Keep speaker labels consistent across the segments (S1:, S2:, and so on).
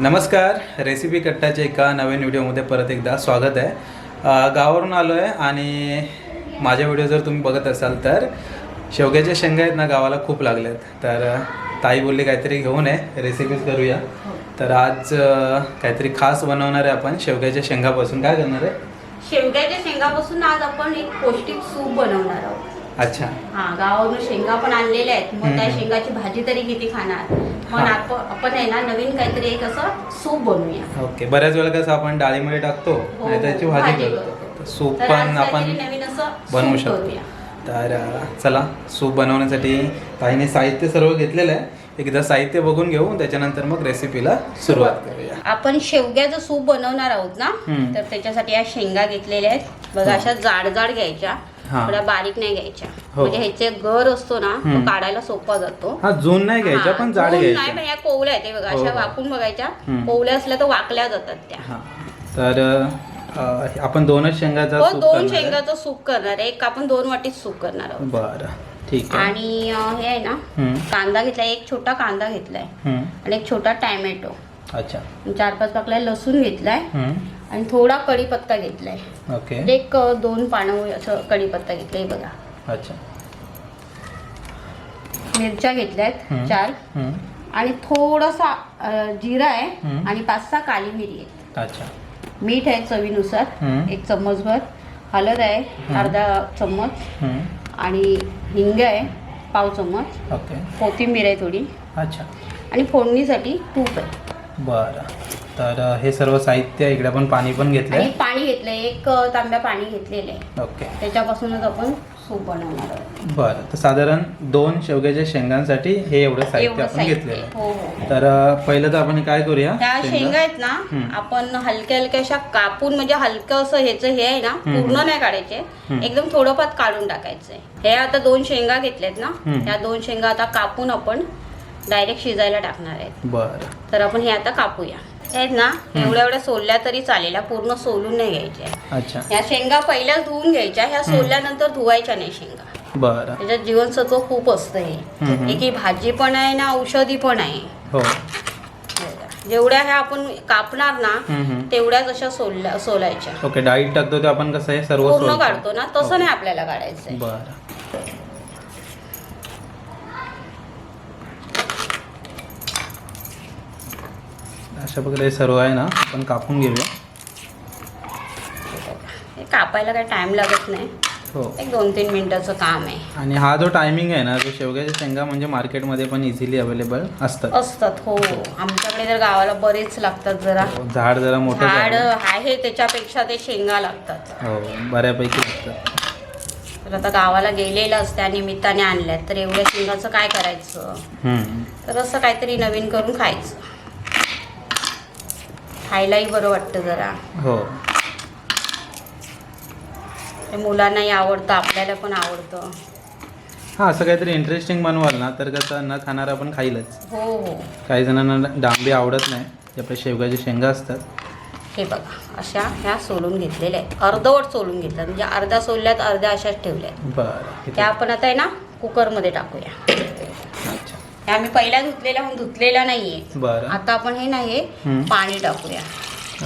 S1: नमस्कार रेसिपी कट्टाच्या एका नवीन व्हिडिओमध्ये परत एकदा स्वागत आहे. गावावरून आलो आहे आणि माझ्या व्हिडिओ जर तुम्ही बघत असाल तर शेवग्याच्या शेंगा आहेत ना गावाला खूप लागल्यात. तर ताई बोलली काहीतरी घेऊन आहे रेसिपीज करूया. तर आज काहीतरी खास बनवणार आहे आपण शेवग्याच्या शेंगापासून. काय करणार आहे?
S2: शेवग्याच्या शेंगापासून आज आपण एक पौष्टिक सूप बनवणार आहोत.
S1: अच्छा.
S2: हा गावावरून शेंगा पण आणलेल्या आहेत. मग त्या. शेंगाची भाजी तरी किती खाणार. पण. आपण आपण आहे ना नवीन काहीतरी एक असं सूप बनवूया.
S1: ओके बऱ्याच वेळा कसं आपण डाळीमध्ये टाकतो
S2: हो,
S1: त्याची
S2: हो,
S1: भाजी करतो. सूप पण आपण
S2: नवीन असं
S1: बनवू शकतो. तर चला सूप बनवण्यासाठी ताईने साहित्य सर्व घेतलेलं आहे. एकदा साहित्य बघून घेऊ त्याच्यानंतर मग रेसिपीला सुरुवात करूया
S2: आपण शेवग्याचं सूप बनवणार आहोत ना
S1: हम्म.
S2: तर त्याच्यासाठी या शेंगा घेतलेल्या आहेत बघा
S1: हा.
S2: अशा जाड जाड घ्यायच्या
S1: हा.
S2: थोड्या बारीक नाही घ्यायच्या
S1: हो.
S2: म्हणजे ह्याचे गर असतो ना तो
S1: हम्म.
S2: काढायला सोपा जातो
S1: हा जून नाही घ्यायच्या
S2: हा,
S1: पण जाड
S2: दोन नाही पण या कोवल्या आहेत हे बघा
S1: हो,
S2: अशा
S1: हो.
S2: वाकून बघायच्या
S1: हम्म.
S2: कोवल्या असल्या तर वाकल्या जातात त्या
S1: हा तर अ, आपण दोनच शेंगाचा
S2: हो
S1: सूप
S2: दोन
S1: करणार आहे.
S2: शेंगाचं सूप करणार आहे एक आपण दोन वाटीत सूप करणार आहोत
S1: बरं ठीक आहे.
S2: आणि हे आहे ना कांदा घेतलाय एक छोटा कांदा घेतलाय. आणि एक छोटा टॅमॅटो.
S1: अच्छा.
S2: चार पाच पाकल्या लसूण घेतलाय. आणि थोडा कढीपत्ता घेतलाय.
S1: ओके.
S2: म्हणजे एक दोन पानं असं कढीपत्ता घेतलाय बघा.
S1: अच्छा.
S2: मिरच्या घेतल्यात. चार. आणि थोडासा जिरा आहे. आणि पाच सहा काली मिरी आहे
S1: अच्छा.
S2: मीठ आहे चवीनुसार. एक चम्मचभर. हळद आहे अर्धा चम्मच. आणि हिंग आहे पाव चम्मच
S1: ओके.
S2: कोथिंबीर आहे थोडी.
S1: अच्छा.
S2: आणि फोडणीसाठी तूप आहे.
S1: बरं. तर हे सर्व साहित्य इकडे आपण पाणी पण
S2: आणि
S1: घेतलंय
S2: पाणी घेतलंय एक तांब्या पाणी घेतलेलं आहे.
S1: ओके.
S2: त्याच्यापासूनच आपण सूप बनवणार आहोत
S1: बरं तर साधारण दोन शेवग्याच्या शेंगांसाठी हे एवढं साहित्य
S2: एवढं
S1: आपण
S2: साहित्य
S1: घेतलेलं आहे
S2: हो हो
S1: तर अ, पहिलं तर आपण काय करूया
S2: त्या
S1: शेंगा.
S2: शेंगा आहेत ना. आपण हलक्या हलक्याशा कापून म्हणजे हलकं असं ह्याचं हे आहे ना. पूर्ण नाही काढायचे
S1: हम्म.
S2: एकदम थोडंफार काढून टाकायचंय हे आता दोन शेंगा घेतल्यात ना
S1: हम्म.
S2: ह्या दोन शेंगा आता कापून आपण डायरेक्ट शिजायला टाकणार आहेत
S1: बरं
S2: तर आपण हे आता कापूया आहेत ना एवढ्या एवढ्या सोलल्या तरी चालेल. पूर्ण सोलून नाही घ्यायच्या.
S1: अच्छा.
S2: ह्या शेंगा पहिल्याच धुवून घ्यायच्या ह्या सोलल्यानंतर धुवायच्या नाही शेंगा.
S1: बरं.
S2: त्याच्यात जीवनसत्व खूप असतं
S1: हम्म.
S2: हे एक ही भाजी पण आहे ना औषधी पण आहे.
S1: हो.
S2: जेवढ्या ह्या आपण कापणार ना
S1: हम्म, हम्म.
S2: तेवढ्याच अशा सोलल्या सोलायच्या.
S1: ओके डाळीत टाकतो ते आपण कसं आहे सर्व
S2: पूर्ण
S1: सोलतो.
S2: काढतो ना तसं. नाही आपल्याला काढायचंय
S1: बरं. अशा प्रकारे सर्व आहे ना आपण कापून घेऊया.
S2: हे कापायला काही टाइम लागत नाही.
S1: हो.
S2: एक दोन तीन मिनिटाचं काम आहे.
S1: आणि हा जो टायमिंग आहे ना तो शेवग्याच्या शेंगा म्हणजे मार्केटमध्ये पण इझिली अवेलेबल असतात.
S2: असतात हो. आमच्याकडे तर गावाला बरेच लागतात जरा.
S1: झाड जरा मोठं
S2: झाड. आहे त्याच्यापेक्षा ते शेंगा लागतात.
S1: हो बऱ्यापैकी लागतात.
S2: तर आता गावाला गेलेलं असत्या निमित्ताने आणल्यात. तर एवढ्या शेंगाचं काय करायचं. तर असं काहीतरी नवीन करून खायचं. खायलाही बरं वाटतं जरा.
S1: हो.
S2: ते मुलांनाही आवडतं आपल्याला पण आवडतं.
S1: हां असं काहीतरी इंटरेस्टिंग बनवाल ना तर कसं न खाणारा पण खाईलच.
S2: हो हो.
S1: काही जणांना डांबे आवडत नाही जे आपल्या शेवग्याच्या शेंगा असतात.
S2: हे बघा अशा ह्या सोलून घेतलेल्या आहेत. अर्धवट सोलून घेतल्यात म्हणजे अर्ध्या सोलल्यात अर्ध्या अशाच ठेवल्यात.
S1: बरं. इथे-
S2: त्या आपण आता आहे ना कुकरमध्ये टाकूया. ह्या आम्ही पहिल्या धुतलेल्या म्हणून धुतलेल्या नाहीये
S1: बरं
S2: आता आपण हे नाही. पाणी टाकूया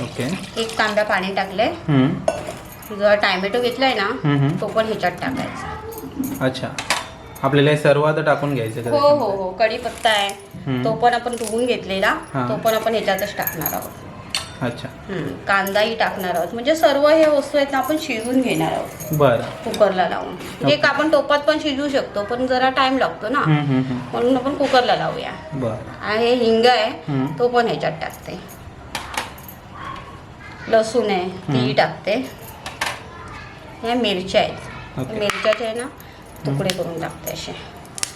S1: ओके
S2: एक तांब्या पाणी टाकलंय
S1: हम्म.
S2: जो टॅमॅटो घेतलाय ना. तो पण ह्याच्यात टाकायचा
S1: अच्छा आपल्याला हे सर्व आता टाकून घ्यायचं
S2: हो हो? हो कढीपत्ता आहे. तो पण आपण धुवून घेतलेला
S1: हा.
S2: तो पण आपण ह्याच्यातच टाकणार आहोत
S1: अच्छा.
S2: कांदाही टाकणार आहोत. म्हणजे सर्व हे वस्तू आहेत ना आपण शिजून घेणार आहोत.
S1: बरं.
S2: कुकरला लावून. म्हणजे एक आपण टोपात पण शिजवू शकतो पण जरा टाइम लागतो ना. म्हणून आपण कुकरला लावूया. हे हिंग आहे. तो पण ह्याच्यात टाकते. लसूण आहे तीही. टाकते. ह्या मिरच्या आहेत. मिरच्याचे आहे ना तुकडे करून टाकते असे.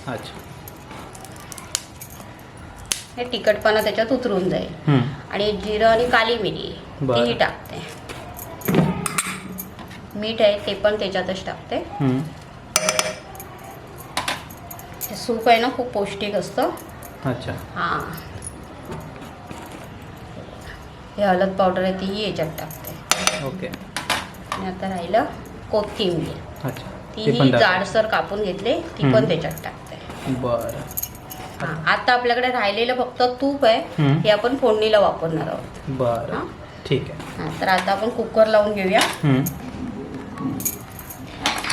S1: अच्छा.
S2: हे तिखटपणा त्याच्यात उतरून जाईल. आणि जिरं आणि काली मिरी. तीही टाकते. मीठ आहे ते पण त्याच्यातच टाकते. हे सूप आहे ना खूप पौष्टिक असतं.
S1: अच्छा.
S2: हां. हे हळद पावडर आहे तीही याच्यात टाकते.
S1: ओके.
S2: आणि आता राहिलं कोथिंबीर. तीही. जाडसर कापून घेतले ती. पण त्याच्यात टाकते.
S1: बरं.
S2: हा आता आपल्याकडे राहिलेलं फक्त तूप आहे
S1: हम्म.
S2: हे आपण फोडणीला वापरणार आहोत
S1: बरं? ठीक आहे
S2: हा, तर आता आपण कुकर लावून घेऊया
S1: हम्म.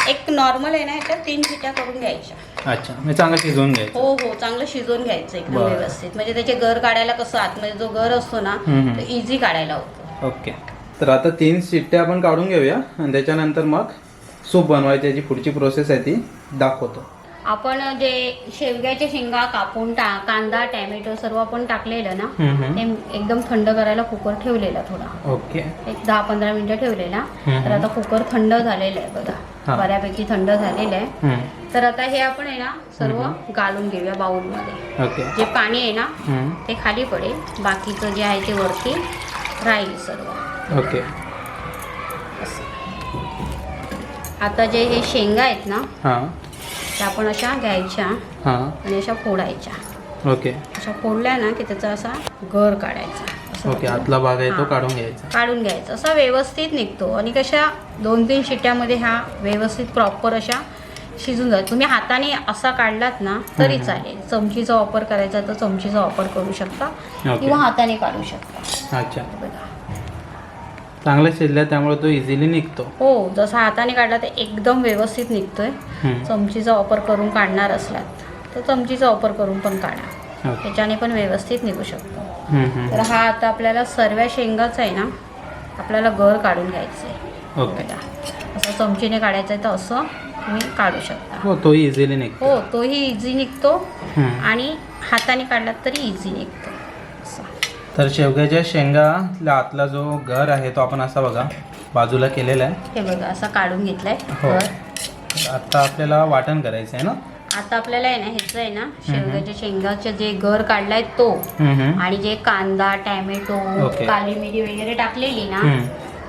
S2: एक नॉर्मल आहे ना ह्याच्यात तीन शिट्या करून घ्यायच्या
S1: अच्छा मी चांगलं शिजवून घ्यायचं
S2: हो हो चांगलं शिजवून घ्यायचं एकदम
S1: बरं.
S2: व्यवस्थित म्हणजे त्याचे गर काढायला कसं आतमध्ये जो गर असतो ना
S1: हम्म.
S2: तो इझी काढायला होतो
S1: ओके तर आता तीन शिट्ट्या आपण काढून घेऊया आणि त्याच्यानंतर मग सूप बनवायची याची पुढची प्रोसेस आहे ती दाखवतो
S2: आपण जे शेवग्याच्या शेंगा कापून टा कांदा टॅमॅटो सर्व आपण टाकलेलं ना. ते एकदम थंड करायला कुकर ठेवलेला थोडा.
S1: ओके.
S2: एक दहा पंधरा मिनिटं ठेवलेला. तर आता कुकर थंड झालेला आहे. बघा. बऱ्यापैकी थंड झालेलं आहे. तर आता हे आपण आहे ना सर्व घालून घेऊया बाउलमध्ये.
S1: ओके.
S2: जे पाणी आहे ना. ते खाली पडेल. बाकीचं जे आहे ते वरती राहील सर्व.
S1: ओके.
S2: आता जे हे शेंगा आहेत ना
S1: हां.
S2: त्या आपण अशा घ्यायच्या
S1: हां.
S2: आणि अशा फोडायच्या.
S1: ओके.
S2: अशा फोडल्या ना की त्याचा असा गर काढायचा. असं
S1: ओके आतला भाग आहे तो
S2: हां.
S1: काढून घ्यायचा.
S2: काढून घ्यायचा. असा व्यवस्थित निघतो. आणि कशा दोन तीन शिट्ट्यामध्ये हा व्यवस्थित प्रॉपर अशा शिजून जातो. तुम्ही हाताने असा काढलात ना तरी
S1: हम्म.
S2: चालेल. चमचीचा वापर करायचा तर चमचीचा वापर करू शकता
S1: ओके.
S2: किंवा हाताने काढू शकता.
S1: अच्छा.
S2: बघा.
S1: चांगलं शिजलं त्यामुळे तो इझिली निघतो.
S2: हो जसा हाताने काढला तर एकदम व्यवस्थित निघतोय.
S1: हम्म.
S2: चमचीचा वापर करून काढणार असलात तर चमचीचा वापर करून पण काढा.
S1: ओके.
S2: त्याच्याने पण व्यवस्थित निघू शकतो.
S1: हम्म, हम्म.
S2: तर हा आता आपल्याला सर्व शेंगाचा आहे ना आपल्याला गर काढून घ्यायचं आहे
S1: ओके.
S2: बघा. असं चमचीने काढायचं आहे तर असं तुम्ही काढू शकता.
S1: हो तोही इझिली निघतो.
S2: हो तोही इझी निघतो
S1: हम्म.
S2: आणि हाताने काढलात तरी इझी निघतो.
S1: तर शेवग्याच्या शेंगाला आतला जो घर आहे तो आपण असा बघा बाजूला केलेला आहे
S2: हे बघा असं काढून घेतलंय
S1: हो. आता आपल्याला वाटण करायचं आहे ना
S2: आता आपल्याला आहे ना ह्याचं आहे ना शेवग्याच्या शेंगाचे जे गर काढलाय तो
S1: हम्म, हम्म.
S2: आणि जे कांदा टॅमॅटो
S1: ओके.
S2: काली मिरी वगैरे टाकलेली ना
S1: हम्म.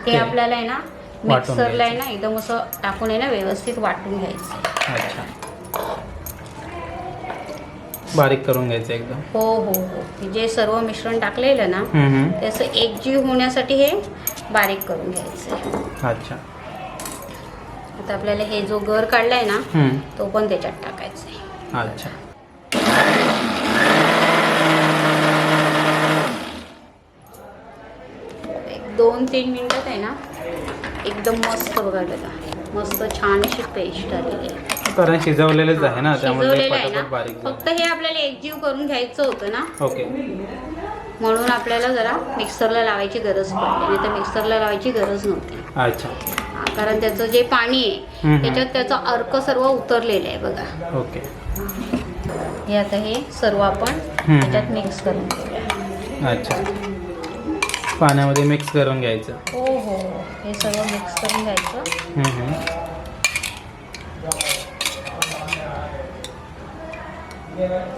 S2: ते
S1: ते.
S2: आपल्याला आहे ना
S1: वाटून
S2: मिक्सरला आहे ना एकदम असं टाकून आहे ना व्यवस्थित वाटून घ्यायचं
S1: अच्छा बारीक करून घ्यायचं एकदम.
S2: हो हो हो. जे सर्व मिश्रण टाकलेलं ना
S1: हम्म, हम्म.
S2: ते असं एकजीव होण्यासाठी हे बारीक करून घ्यायचं.
S1: अच्छा.
S2: आता आपल्याला हे जो गर काढलाय ना
S1: हम्म.
S2: तो पण त्याच्यात टाकायचा आहे.
S1: अच्छा.
S2: एक दोन तीन मिनिटात आहे ना एकदम मस्त बघा बघा मस्त छान अशी पेस्ट आलेली आहे.
S1: कारण शिजवलेलेच आहे ना त्यामुळे ते
S2: शिजवलेलं आहे
S1: पटापट
S2: ना फक्त हे आपल्याला एकजीव करून घ्यायचं होतं ना.
S1: ओके.
S2: म्हणून आपल्याला जरा मिक्सरला लावायची गरज पडली. नाही तर मिक्सरला लावायची गरज नव्हती.
S1: अच्छा.
S2: हा, कारण त्याचं जे पाणी
S1: हम्म.
S2: आहे त्याच्यात त्याचा अर्क सर्व उतरलेलं आहे बघा.
S1: ओके.
S2: हे आता हे सर्व आपण
S1: हम्म.
S2: त्याच्यात मिक्स करून घेऊया.
S1: अच्छा. पाण्यामध्ये मिक्स करून घ्यायचं.
S2: हो हो हो. हे सर्व मिक्स करून घ्यायचं.
S1: हम्म, हम्म.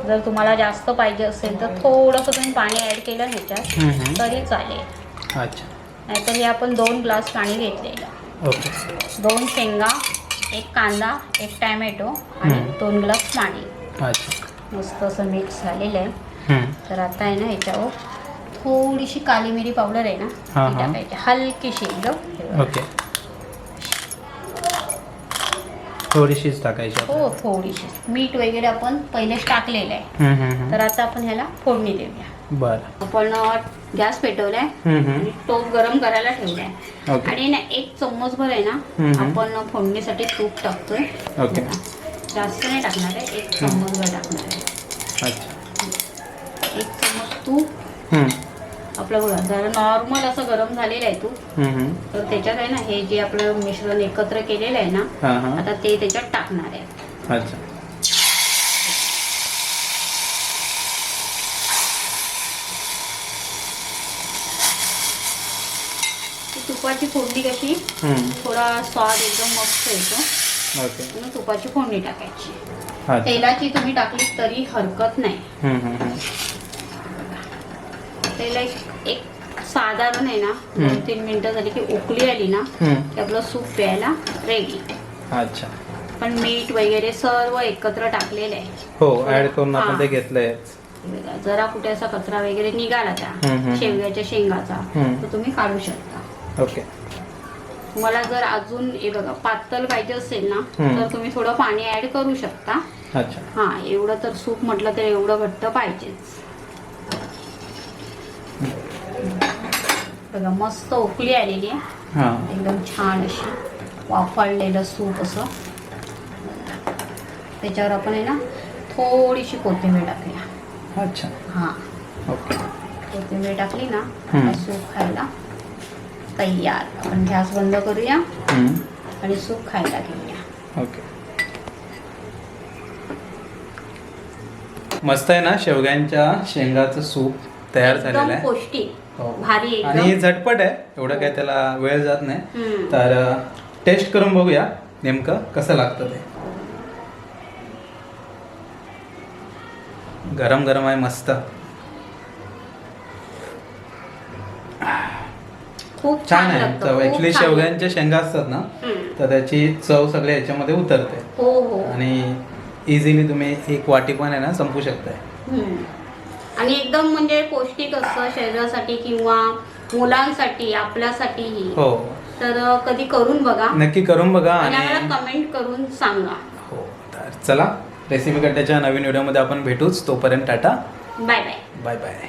S2: जर तुम्हाला जास्त पाहिजे असेल तर थोडंसं तुम्ही पाणी ॲड केलं ह्याच्यात. तरी चालेल
S1: अच्छा
S2: नाहीतर हे आपण दोन ग्लास पाणी घेतलेलं
S1: ओके
S2: दोन शेंगा एक कांदा एक टॅमॅटो आणि. दोन ग्लास पाणी मस्त असं मिक्स झालेलं आहे. तर आता आहे ना ह्याच्यावर थोडीशी काली मिरी पावडर आहे ना ती. टाकायची हलकीशी एकदम.
S1: ओके थोडीशीच टाकायची.
S2: हो थोडीशी मीठ वगैरे आपण पहिलेच टाकलेलं आहे. तर आता आपण ह्याला फोडणी देऊया.
S1: बरं.
S2: आपण गॅस पेटवलाय. आणि टोप गरम करायला ठेवलाय.
S1: ओके.
S2: आणि ना एक चम्मचभर आहे ना
S1: हम्म.
S2: आपण फोडणीसाठी तूप टाकतोय.
S1: ओके.
S2: जास्त नाही टाकणार आहे एक चम्मचभर टाकणार आहे.
S1: अच्छा.
S2: एक चम्मच तूप.
S1: हम्म,
S2: आपलं जरा नॉर्मल असं गरम झालेलं आहे
S1: हम्म.
S2: तर त्याच्यात आहे ना हे जे आपलं मिश्रण एकत्र केलेलं आहे ना आता ते त्याच्यात टाकणार आहे.
S1: अच्छा.
S2: ती तुपाची फोडणी कशी? थोडा स्वाद एकदम मस्त येतो. तुपाची फोडणी टाकायची. तेलाची तुम्ही टाकली तरी हरकत नाही. तेला एक एक साधारण आहे ना दोन. तीन मिनिटं झाली की उकळी आली ना. की आपलं सूप प्यायला रेडी
S1: अच्छा
S2: पण मीठ वगैरे सर्व एकत्र टाकलेलं आहे
S1: हो ऍड करून आपण. ते घेतलंय
S2: जरा कुठे असा कचरा वगैरे निघाला त्या. शेवग्याच्या शेंगाचा. तर तुम्ही काढू शकता
S1: ओके
S2: तुम्हाला जर अजून हे बघा पातळ पाहिजे असेल ना. तर तुम्ही थोडं पाणी ऍड करू शकता
S1: अच्छा
S2: हां एवढं तर सूप म्हटलं तर एवढं घट्ट पाहिजेच बघा मस्त उकळी आलेली आहे.
S1: हां.
S2: एकदम छान अशी वाफाळलेलं सूप असं. त्याच्यावर आपण आहे ना थोडीशी कोथिंबीर टाकूया.
S1: अच्छा.
S2: हां.
S1: ओके.
S2: कोथिंबीर टाकली ना सूप खायला तयार. आपण गॅस बंद करूया. आणि सूप खायला घेऊया.
S1: ओके. मस्त आहे ना शेवग्यांच्या शेंगाचं सूप तयार झालेलं आहे.
S2: पौष्टिक. भारी एकदम.
S1: आणि झटपट आहे एवढं काय त्याला वेळ जात नाही
S2: हम्म.
S1: तर टेस्ट करून बघूया नेमकं कसं लागतं ते गरम गरम आहे मस्त
S2: खूप
S1: छान आहे
S2: लागतं,
S1: चव
S2: खूप
S1: ऍक्च्युली
S2: छान.
S1: शेवग्यांच्या शेंगा असतात ना
S2: हम्म.
S1: तर त्याची चव सगळ्या याच्यामध्ये उतरते
S2: हो हो
S1: आणि इझिली तुम्ही एक वाटी पण आहे ना संपू शकताय
S2: हम्म. आणि एकदम म्हणजे पौष्टिक असतं शरीरासाठी किंवा मुलांसाठी आपल्यासाठीही.
S1: हो.
S2: तर कधी करून बघा.
S1: नक्की करून बघा
S2: आणि
S1: आणि
S2: आम्हाला कमेंट करून सांगा.
S1: हो तर चला रेसिपी कट्ट्याच्या नवीन व्हिडिओमध्ये आपण भेटूच. तोपर्यंत Tata.
S2: Bye bye.
S1: Bye bye.